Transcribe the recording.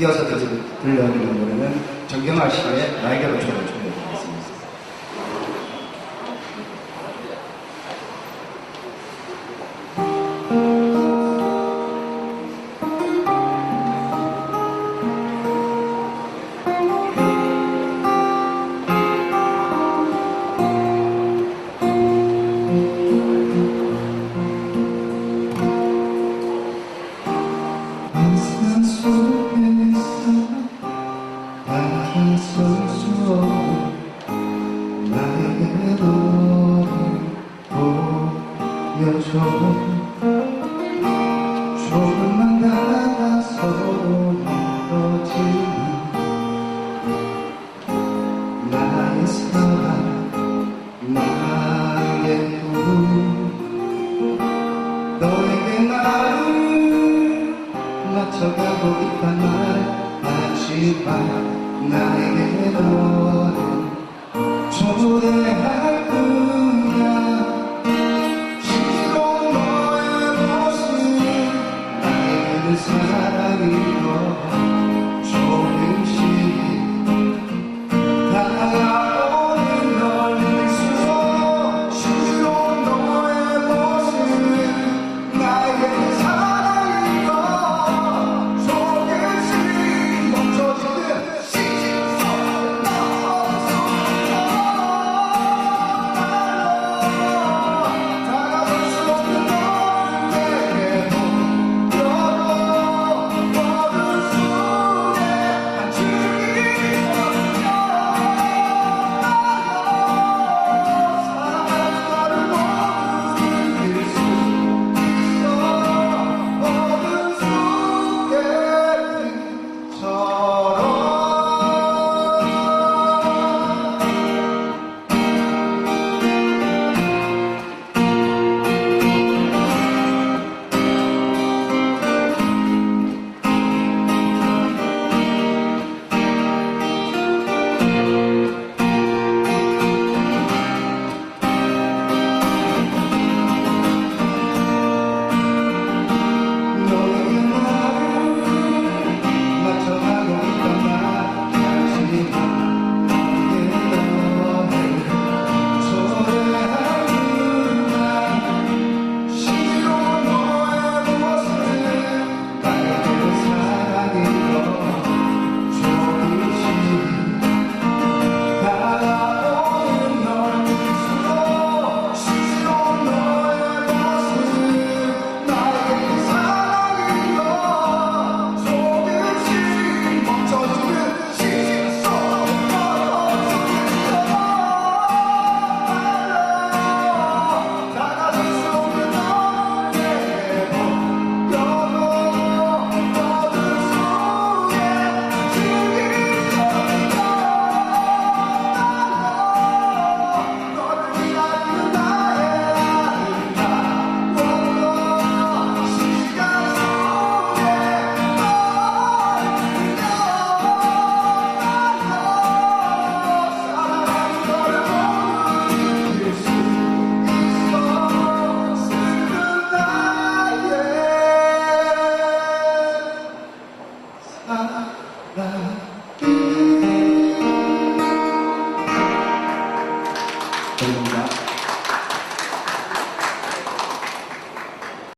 이어서 들- 들려드리는 노래는 정경화 씨의 날개로 초를 준비해드리겠습니다. 항 보여줘 조금만 다가서 멀어지는 나의 사랑 나의 꿈. 너에게 나를 맞춰가고 있단 말 하지만 나에게 너를 초대할 뿐 너의